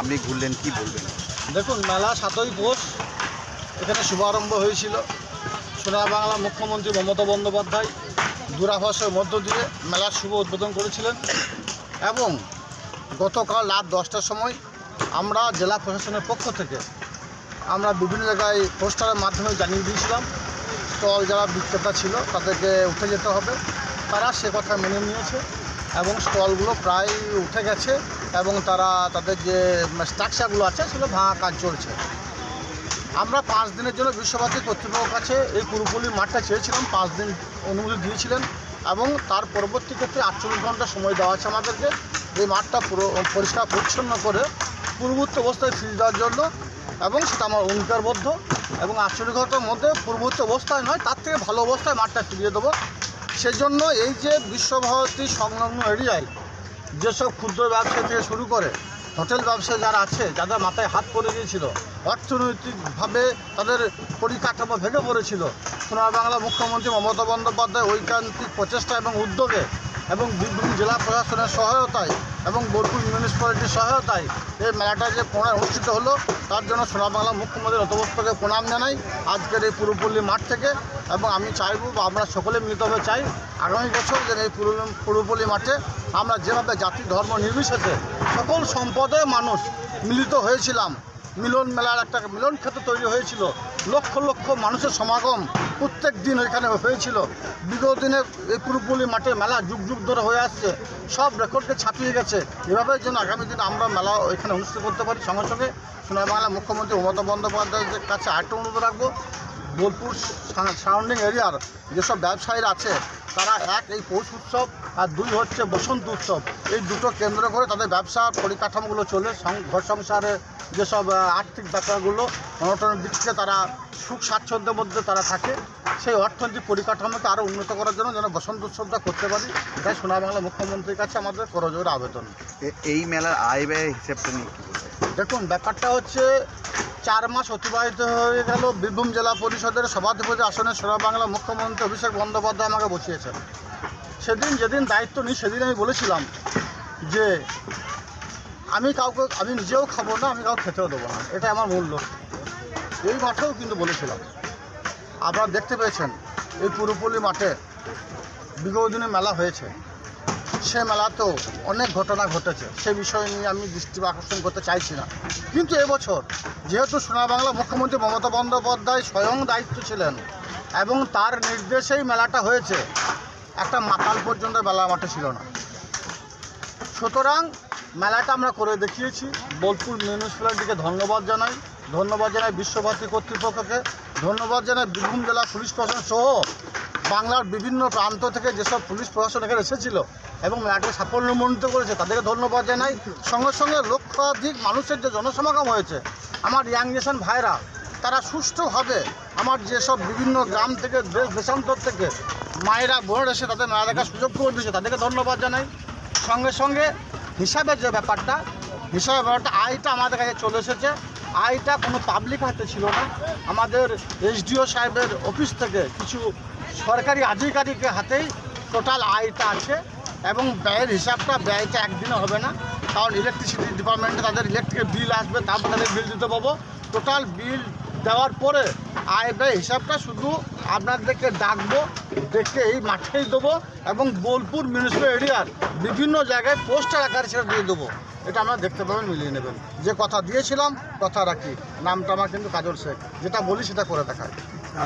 আপনি ঘুরলেন, কি বলবেন? দেখুন, মেলা সাতই পৌষ। এখানে শুভারম্ভ হয়েছিল। সোনা বাংলা মুখ্যমন্ত্রী মমতা বন্দ্যোপাধ্যায় দূরাভাসের মধ্য দিয়ে মেলার শুভ উদ্বোধন করেছিলেন। এবং গতকাল রাত দশটার সময় আমরা জেলা প্রশাসনের পক্ষ থেকে আমরা বিভিন্ন জায়গায় পোস্টারের মাধ্যমে জানিয়ে দিয়েছিলাম, স্টল যারা বিক্রেতা ছিল তাদেরকে উঠে যেতে হবে। তারা সে কথা মেনে নিয়েছে এবং স্টলগুলো প্রায় উঠে গেছে। এবং তারা তাদের যে স্ট্রাকচারগুলো আছে, সেগুলো ভাঙা কাজ চলছে। আমরা পাঁচ দিনের জন্য বিশ্বভারতী কর্তৃপক্ষের কাছে এই পুরোপুরি মাঠটা চেয়েছিলাম, পাঁচ দিন অনুমতি দিয়েছিলেন এবং তার পরবর্তী ক্ষেত্রে আটচল্লিশ ঘণ্টা সময় দেওয়া আছে আমাদেরকে। এই মাঠটা পুরো পরিষ্কার পরিচ্ছন্ন করে পূর্ববর্তী অবস্থায় ফিরে দেওয়ার জন্য এবং সেটা আমার অঙ্গীকারবদ্ধ এবং আটচল্লিশ ঘণ্টার মধ্যে পূর্ববর্তী অবস্থায় নয়, তার থেকে ভালো অবস্থায় মাঠটা ফিরিয়ে দেবো। সেজন্য এই যে বিশ্বভারতী সংলগ্ন এরিয়ায় যেসব ক্ষুদ্র ব্যবসা থেকে শুরু করে হোটেল ব্যবসা যারা আছে, যাদের মাথায় হাত পড়ে গিয়েছিল, অর্থনৈতিকভাবে তাদের পরিকাঠামো ভেঙে পড়েছিল। সোনার বাংলা মুখ্যমন্ত্রী মমতা বন্দ্যোপাধ্যায় ঐকান্তিক প্রচেষ্টা এবং উদ্যোগে এবং বীরভূম জেলা প্রশাসনের সহায়তায় এবং বোলপুর মিউনিসিপ্যালিটির সহায়তায় এই মেলাটা যে পুনরায় অনুষ্ঠিত হলো, তার জন্য সোনার বাংলা মুখ্যমন্ত্রীর নতমস্তকে প্রণাম জানাই। আজকের এই পুরোপল্লী মাঠ থেকে এবং আমি চাইব বা আমরা সকলে মিলিতভাবে চাই, আগামী বছর যেন এই পুরো পুরোপল্লী মাঠে আমরা যেভাবে জাতি ধর্ম নির্বিশেষে সকল সম্পদের মানুষ মিলিত হয়েছিলাম মিলন মেলার একটা মিলন ক্ষেত্র তৈরি হয়েছিল। লক্ষ লক্ষ মানুষের সমাগম প্রত্যেক দিন ওইখানে হয়েছিল। বিগত দিনে এই পুরোপুলি মাঠে মেলা যুগ যুগ ধরে হয়ে আসছে। সব রেকর্ডকে ছাপিয়ে গেছে। এভাবে যেন আগামী দিনে আমরা মেলা এখানে অনুষ্ঠিত করতে পারি। সঙ্গে সঙ্গে সোনার বাংলা মুখ্যমন্ত্রী মমতা বন্দ্যোপাধ্যায়ের কাছে আরেকটা অনুরোধ রাখব, বোলপুর সারাউন্ডিং এরিয়ার যেসব ব্যবসায়ীরা আছে, তারা এক, এই পৌষ উৎসব, আর দুই হচ্ছে বসন্ত উৎসব। এই দুটো কেন্দ্র করে তাদের ব্যবসার পরিকাঠামোগুলো চলে ঘর সংসারে যেসব আর্থিক ব্যাপারগুলো অনটনের দিক থেকে তারা সুখ স্বাচ্ছন্দ্যের মধ্যে তারা থাকে সেই অর্থনৈতিক পরিকাঠামোকে আরও উন্নত করার জন্য যেন বসন্ত উৎসবটা করতে পারি। এটাই সোনা বাংলা মুখ্যমন্ত্রীর কাছে আমাদের করজোর আবেদন। এই মেলার আয় ব্যয় হিসেবটা নিয়ে দেখুন ব্যাপারটা হচ্ছে চার মাস অতিবাহিত হয়ে গেল বীরভূম জেলা পরিষদের সভাধিপতি আসনে সোনা বাংলা মুখ্যমন্ত্রী অভিষেক বন্দ্যোপাধ্যায় আমাকে বসিয়েছেন। সেদিন যেদিন দায়িত্ব নিই সেদিন আমি বলেছিলাম যে আমি কাউকে, আমি নিজেও খাব না, আমি কাউকে খেতেও দেবো না। এটা আমার মূল লক্ষ্য। এই মাঠেও কিন্তু বলেছিলাম। আপনারা দেখতে পেয়েছেন, এই পুরোপুলি মাঠে বিগত দিনে মেলা হয়েছে। সে মেলাতেও অনেক ঘটনা ঘটেছে। সে বিষয় নিয়ে আমি দৃষ্টি আকর্ষণ করতে চাইছি না। কিন্তু এবছর যেহেতু সোনা বাংলা মুখ্যমন্ত্রী মমতা বন্দ্যোপাধ্যায় স্বয়ং দায়িত্ব ছিলেন এবং তার নির্দেশেই মেলাটা হয়েছে, একটা মাতাল পর্যন্ত মেলা মাঠে ছিল না। সুতরাং মেলাটা আমরা করে দেখিয়েছি। বোলপুর মিউনিসিপ্যালিটিকে ধন্যবাদ জানাই। ধন্যবাদ জানাই বিশ্বভারতী কর্তৃপক্ষকে। ধন্যবাদ জানাই বীরভূম জেলা পুলিশ প্রশাসন সহ বাংলার বিভিন্ন প্রান্ত থেকে যেসব পুলিশ প্রশাসন এখানে এসেছিল এবং মেলাটাকে সাফল্যমণ্ডিত করেছে, তাদেরকে ধন্যবাদ জানাই। সঙ্গে সঙ্গে লক্ষাধিক মানুষের যে জনসমাগম হয়েছে, আমার ইয়াং জেনারেশন ভাইরা, তারা সুষ্ঠুভাবে আমার যেসব বিভিন্ন গ্রাম থেকে, দেশ, দেশান্তর থেকে মায়েরা বোনের এসে তাদের মেলা দেখার সুযোগ করে দিয়েছে, তাদেরকে ধন্যবাদ জানাই। সঙ্গে সঙ্গে হিসাবের যে ব্যাপারটা, হিসাবের ব্যাপারটা আয়টা আমাদের কাছে চলে এসেছে। আয়টা কোনো পাবলিক হাতে ছিল না। আমাদের এসডিও সাহেবের অফিস থেকে কিছু সরকারি আধিকারিকের হাতেই টোটাল আয়টা আছে এবং ব্যয়ের হিসাবটা, ব্যয়টা একদিনে হবে না। কারণ ইলেকট্রিসিটি ডিপার্টমেন্টে তাদের ইলেকট্রিকের বিল আসবে, তারপর তাদের বিল দিতে পাবো। টোটাল বিল দেওয়ার পরে আয় ব্যয় হিসাবটা শুধু আপনাদেরকে ডাকবো। দেখে এই মাঠেই দেবো এবং বোলপুর মিউনিসিপ্যাল এরিয়ার বিভিন্ন জায়গায় পোস্টার আকারে সেটা দিয়ে দেবো। এটা আমরা দেখতে পাবেন মিলিয়ে নেবেন। যে কথা দিয়েছিলাম, কথা রাখি। নামটা আমার কিন্তু কাজল শেখ। যেটা বলি সেটা করে দেখায়।